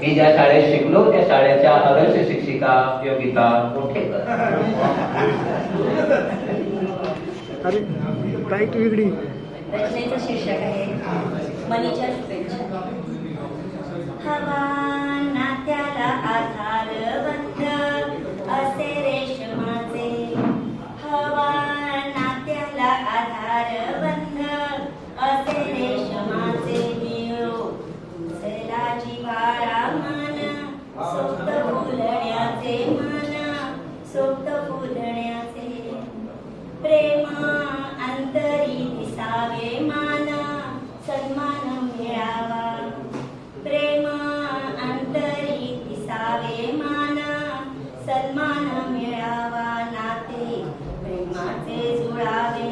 मी ज्या शाळेत शिकलो त्या शाळेच्या आदर्श शिक्षिका योगिता मोठेकर अरे टाईट वेगळी? रचनेचं शीर्षक आहे मनीच्या शुभेच्छा हवा மனே சூழாவே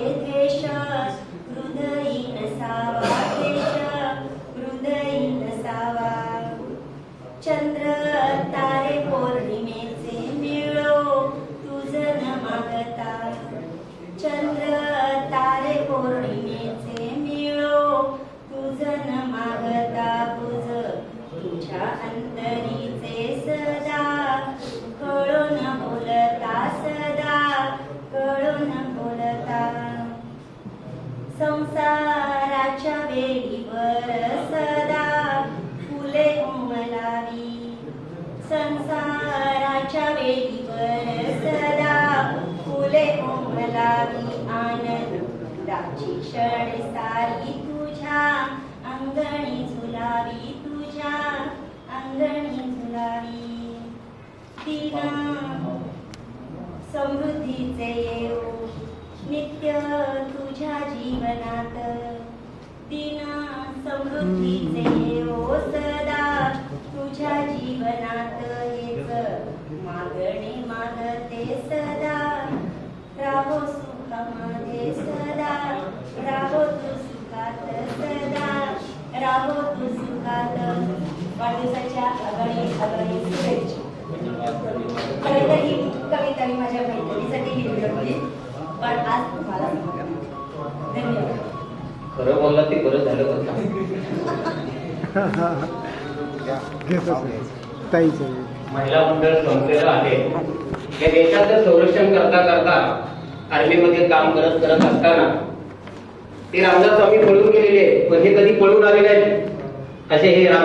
संसाराच्या वेळीवर सदा फुले उमलावी आनंदाची क्षण सारी तुझ्या अंगणी झुलावी तुझ्या अंगणी झुलावी दिना समृद्धीचे येऊ. नित्य तुझ्या जीवनात. दिन समृद्धीचे येऊ सदा तुझ्या जीवनात हेच मागणे मागते सदा. राहो सुखामध्ये सदा. राहो तू सुखात सदा. राहो तू सुखात वाढदिवसाच्या आगळी आगळी शुभेच्छा. कविता ही कविता मी माझ्या मैत्रिणीसाठी लिहिली होती पण आज तुम्हाला. धन्यवाद. खरं बोलला ते बरं झालं होतं ताईचं. महिला मंडळ संपलेलं आहे. या देशाचं संरक्षण करता करता आर्मीमध्ये काम करत करत असताना ते रामदास स्वामी पळून गेलेले पण हे कधी पळून आले नाहीत असे हे राम